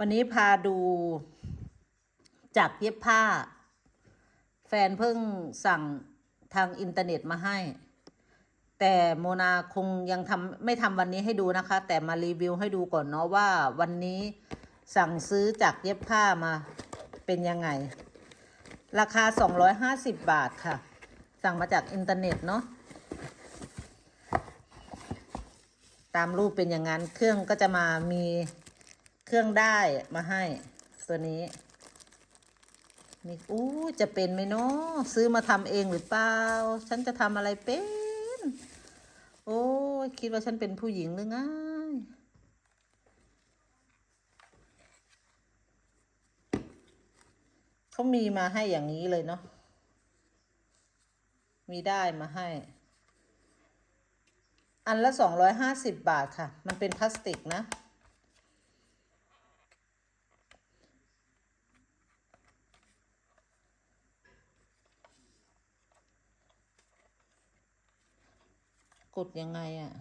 วันนี้พาดูจากเย็บผ้า แฟนเพิ่งสั่งทางอินเทอร์เน็ตมาให้ แต่โมนาคงยังทำไม่ทำวันนี้ให้ดูนะคะ แต่มารีวิวให้ดูก่อนเนาะว่าวันนี้สั่งซื้อจากเย็บผ้ามาเป็นยังไง ราคา 250 บาทค่ะ สั่งมาจากอินเทอร์เน็ตเนาะตามรูปเป็นอย่างนั้นเครื่องก็จะมามี เครื่องได้มาให้ ตัวนี้นี่อู้จะเป็นไหมเนาะซื้อมาทำเองหรือเปล่า ฉันจะทำอะไรเป็น โอ้ยคิดว่าฉันเป็นผู้หญิงหรือไงเขามีมาให้อย่างนี้เลยเนาะมีได้มาให้ อันละสองร้อยห้าสิบบาทค่ะ มันเป็นพลาสติกนะ กดยังไงอะ่ะ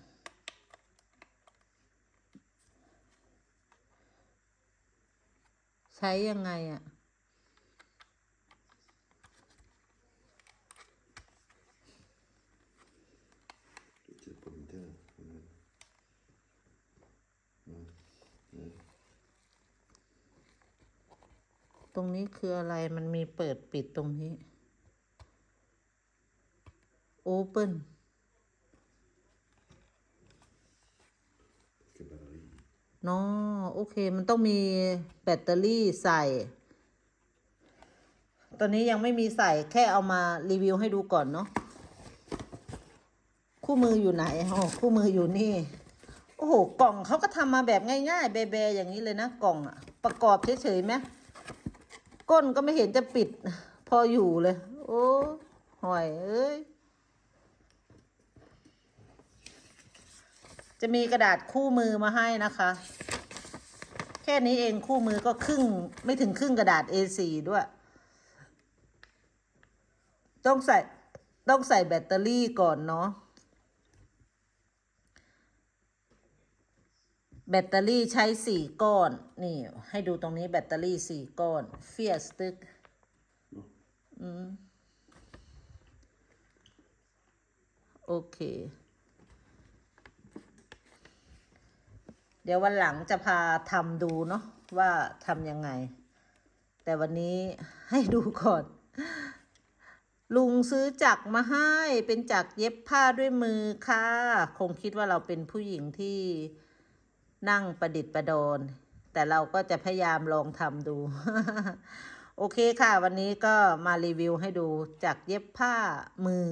ใช้ยังไงอะ่ะ ตรงนี้คืออะไรมันมีเปิดปิดตรงนี้ Open นาะโอเค มันต้องมีแบตเตอรี่ใส่ ตอนนี้ยังไม่มีใส่แค่เอามารีวิวให้ดูก่อนเนาะ คู่มืออยู่ไหนอ๋อคู่มืออยู่นี่ โอ้โห กล่องเขาก็ทำมาแบบง่ายๆ เบๆอย่างนี้เลยนะ กล่องอะประกอบเฉยๆไหมก้นก็ไม่เห็นจะปิด พออยู่เลย โอ้หอย เอ้ย จะมีกระดาษคู่มือมาให้นะคะ แค่นี้เองคู่มือก็ครึ่งไม่ถึงครึ่งกระดาษ A4 ด้วย ต้องใส่ต้องใส่แบตเตอรี่ก่อนเนาะแบตเตอรี่ใช้สี่ก้อน นี่ ให้ดูตรงนี้แบตเตอรี่สี่ก้อนเฟียสตึกอืม โอเค เดี๋ยววันหลังจะพาทำดูเนาะว่าทำยังไง แต่วันนี้ให้ดูก่อน ลุงซื้อจักรมาให้เป็นจักรเย็บผ้าด้วยมือค่ะ คงคิดว่าเราเป็นผู้หญิงที่นั่งประดิษฐ์ประดอนแต่เราก็จะพยายามลองทำดู โอเคค่ะ วันนี้ก็มารีวิวให้ดูจักรเย็บผ้ามือ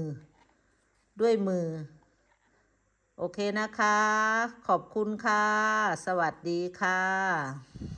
ด้วยมือ โอเคนะคะ ขอบคุณค่ะ สวัสดีค่ะ